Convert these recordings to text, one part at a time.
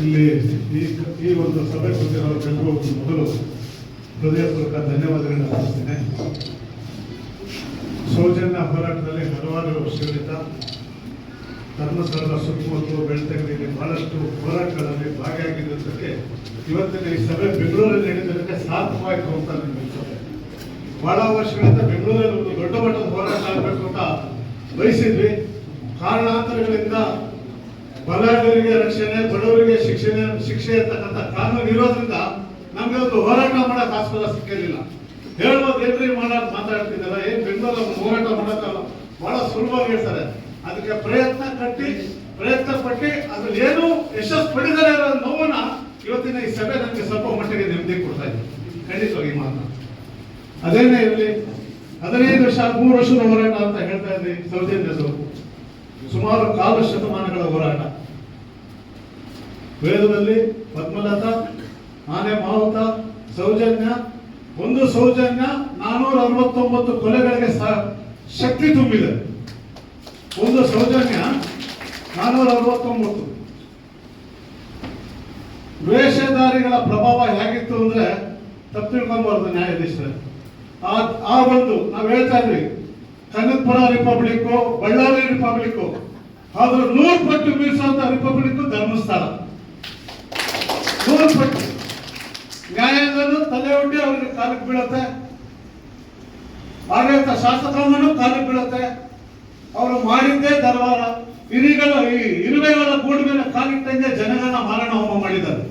ಇಲ್ಲಿ ಈ ಈ ಒಂದು ಸಭೆ ಕೂತಿರೋರಿಗೆಲ್ಲರೂ ಮೊದಲು ಹೃದಯಪೂರ್ವಕ ಧನ್ಯವಾದಗಳನ್ನು ಅರ್ಪಿಸ್ತೇನೆ ಸೌಜನ್ಯ ಹೋರಾಟದಲ್ಲಿ ಹಲವಾರು ವರ್ಷಗಳಿಂದ ಧರ್ಮಸ್ಥಳದ ಸುತ್ತಮುತ್ತಲು ಬೆಳ್ತಂಗಡಿಯಲ್ಲಿ ಬಹಳಷ್ಟು ಹೋರಾಟಗಳಲ್ಲಿ ಭಾಗಿಯಾಗಿದ್ದಕ್ಕೆ ಇವತ್ತಿನ ಈ ಸಭೆ ಬೆಂಗಳೂರಲ್ಲಿ ನಡೆದಿದ್ದಕ್ಕೆ ಸಾರ್ಥಕವಾಯಿತು ಅಂತ ನನಗೆ ಅನಿಸುತ್ತೆ. ಬಹಳ ವರ್ಷಗಳಿಂದ ಬೆಂಗಳೂರಲ್ಲಿ ಒಂದು ದೊಡ್ಡ ಮಟ್ಟದ ಹೋರಾಟ ಆಗಬೇಕು ಅಂತ ಬಯಸಿದ್ವಿ. ಕಾರಣಾಂತರಗಳಿಂದ ಬಲಾಢ್ಯರಿಗೆ ರಕ್ಷಣೆ, ಬಡವರಿಗೆ ಶಿಕ್ಷಣ, ಶಿಕ್ಷೆ ಇರ್ತಕ್ಕಂಥ ಕಾನೂನು ಇರೋದ್ರಿಂದ ನಮ್ಗೆ ಒಂದು ಹೋರಾಟ ಮಾಡಕ್ ಆಸ್ಪದ ಸಿಕ್ಕಿರಲಿಲ್ಲ. ಹೇಳ್ಬೋದು ಏನ್ರಿ ಮಾಡಕ್ ಮಾತಾಡ್ತಿದ್ದಾರ ಏನ್ ಬೆಂಗಳೂರಲ್ಲಿ ಹೋರಾಟ ಮಾಡಕ್ಕಲ್ಲ ಬಹಳ ಸುಲಭವಾಗಿ ಹೇಳ್ತಾರೆ. ಅದಕ್ಕೆ ಪ್ರಯತ್ನ ಕಟ್ಟಿ, ಪ್ರಯತ್ನ ಪಟ್ಟಿ, ಅದ್ರಲ್ಲಿ ಏನು ಯಶಸ್ಸು ಪಡಿದರೆ ಅನ್ನೋ ನೋವನ್ನ ಇವತ್ತಿನ ಈ ಸಭೆ ನನಗೆ ಸ್ವಲ್ಪ ಮಟ್ಟಿಗೆ ನೆಮ್ಮದಿ ಕೊಡ್ತಾ ಇದೆ. ಖಂಡಿತವಾಗಿ ಮಾತನಾಡ ಅದೇನೇ ಇರಲಿ, ಹದಿನೈದು ವರ್ಷ, ಮೂರು ವರ್ಷದ ಹೋರಾಟ ಅಂತ ಹೇಳ್ತಾ ಇದ್ರಿ ಸೌಜನ್ಯದು ಸುಮಾರು ಕಾಲು ಶತಮಾನಗಳ ಹೋರಾಟ. ವೇದದಲ್ಲಿ ಪದ್ಮಲತಾ, ಆನೆ ಮಾವುತ ಸೌಜನ್ಯ, ಒಂದು ಸೌಜನ್ಯ, ನಾನೂರ ಅರವತ್ತೊಂಬತ್ತು ಕೊಲೆಗಳಿಗೆ ಶಕ್ತಿ ತುಂಬಿದೆ. ಒಂದು ಸೌಜನ್ಯ, ನಾನೂರ ಅರವತ್ತೊಂಬತ್ತು. ವೇಷಧಾರಿಗಳ ಪ್ರಭಾವ ಹೇಗಿತ್ತು ಅಂದ್ರೆ ತಪ್ಪು ತಿಳ್ಕೊಂಬಾರ್ದು ನ್ಯಾಯಾಧೀಶರೇ. ಆ ಒಂದು, ನಾವು ಹೇಳ್ತಾ ಇದ್ವಿ, ಕನಕಪುರ ರಿಪಬ್ಲಿಕ್ ಬಳ್ಳಾರಿ ರಿಪಬ್ಲಿಕ್ ಆದ್ರೆ ನೂರು ಪಟ್ಟು ಮೀರಿಸುವಂತ ರಿಪಬ್ಲಿಕ್ ಧರ್ಮಸ್ಥಳ ನೂರು ಪಟ್ಟು ನ್ಯಾಯಾಂಗನು ತಲೆ ಒಡ್ಡಿ ಅವ್ರಿಗೆ ಕಾಲಕ್ಕೆ ಬೀಳುತ್ತೆ. ಆಡಳಿತ ಶಾಸಕಾಂಗನು ಕಾಲಕ್ಕೆ ಬೀಳುತ್ತೆ. ಅವರು ಮಾಡಿದ್ದೇ ದರ್ಬಾರ. ಇರಿಗಳ ಈ ಇರುವೆಗಳ ಗೂಡು ಮೇಲೆ ಕಾಲಿಟ್ಟಂಗೆ ಜನಗಳನ್ನ ಮಾರಣ ಹೋಮ ಮಾಡಿದ್ದಾರೆ.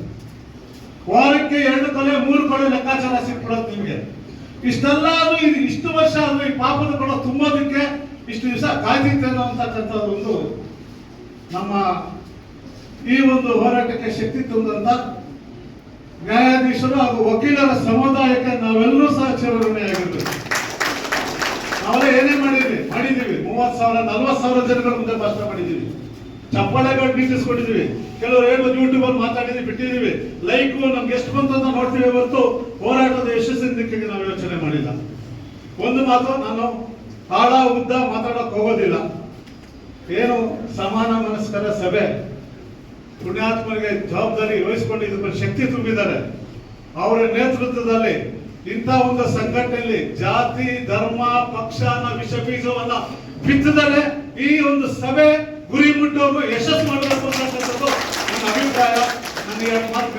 ವಾರಕ್ಕೆ ಎರಡು ಕೊಲೆ, ಮೂರು ಕೊಲೆ ಲೆಕ್ಕಾಚಾರ ಸಿಕ್ಬಿಡುತ್ತೆ ನಿಮಗೆ. ಇಷ್ಟೆಲ್ಲ ಅದು ಇಷ್ಟು ವರ್ಷ ಅದು ಈ ಪಾಪದ ಕೂಡ ತುಂಬೋದಕ್ಕೆ ಇಷ್ಟು ದಿವಸ ಕಾಯ್ದಿತ್ತೆ ಅಂತಕ್ಕಂಥದ್ದು ಒಂದು ನಮ್ಮ ಈ ಒಂದು ಹೋರಾಟಕ್ಕೆ ಶಕ್ತಿ ತುಂಬಿದಂತ ನ್ಯಾಯಾಧೀಶರು ಹಾಗೂ ವಕೀಲರ ಸಮುದಾಯಕ್ಕೆ ನಾವೆಲ್ಲರೂ ಸಹ ಚಿರಋಣಿಯಾಗಿರ್ಬೇಕು ನಾವೆಲ್ಲ ಏನೇ ಮಾಡಿದ್ವಿ? ಮಾಡಿದೀವಿ ಮೂವತ್ತು ಸಾವಿರ, ನಲ್ವತ್ತು ಸಾವಿರ ಜನಗಳ ಮುಂದೆ ಭಾಷಣ ಮಾಡಿದ್ದೀವಿ. ಚಪ್ಪಾಳೆಗಳು ನಿಲ್ಲಿಸ್ಕೊಂಡಿದೀವಿ ಕೆಲವರು ಏನು ಯೂಟ್ಯೂಬ್ ಅಲ್ಲಿ ಮಾತಾಡಿದ್ವಿ ಬಿಟ್ಟಿದ್ದೀವಿ. ಲೈಕ್ ನಮ್ಗೆ ಎಷ್ಟು ಬಂತು ಅಂತ ನೋಡ್ತೀವಿ ಹೊರತು ಹೋರಾಟದ ಯಶಸ್ಸಿನ ದಿಕ್ಕಿಗೆ ನಾವು ಯೋಚನೆ ಮಾಡಿಲ್ಲ. ಒಂದು ಮಾತು, ನಾನು ಆಳ ಉದ್ದ ಮಾತಾಡಕ್ ಹೋಗೋದಿಲ್ಲ. ಏನು ಸಮಾನ ಮನಸ್ಕರ ಸಭೆ ಪುಣ್ಯಾತ್ಮರಿಗೆ ಜವಾಬ್ದಾರಿ ವಹಿಸಿಕೊಂಡು ಇದ್ರ ಶಕ್ತಿ ತುಂಬಿದ್ದಾರೆ. ಅವರ ನೇತೃತ್ವದಲ್ಲಿ ಇಂಥ ಒಂದು ಸಂಘಟನೆಯಲ್ಲಿ ಜಾತಿ, ಧರ್ಮ ಪಕ್ಷನ ವಿಷ ಬೀಜವನ್ನ ಬಿತ್ತದರೆ ಈ ಒಂದು ಸಭೆ ಗುರಿ ಮುಟ್ಟೋದು ಯಶಸ್ಸು ಮಾಡಬೇಕು ಅನ್ನತಕ್ಕಂಥದ್ದು ನನ್ನ ಅಭಿಪ್ರಾಯ. ನನಗೆ ಮಾತು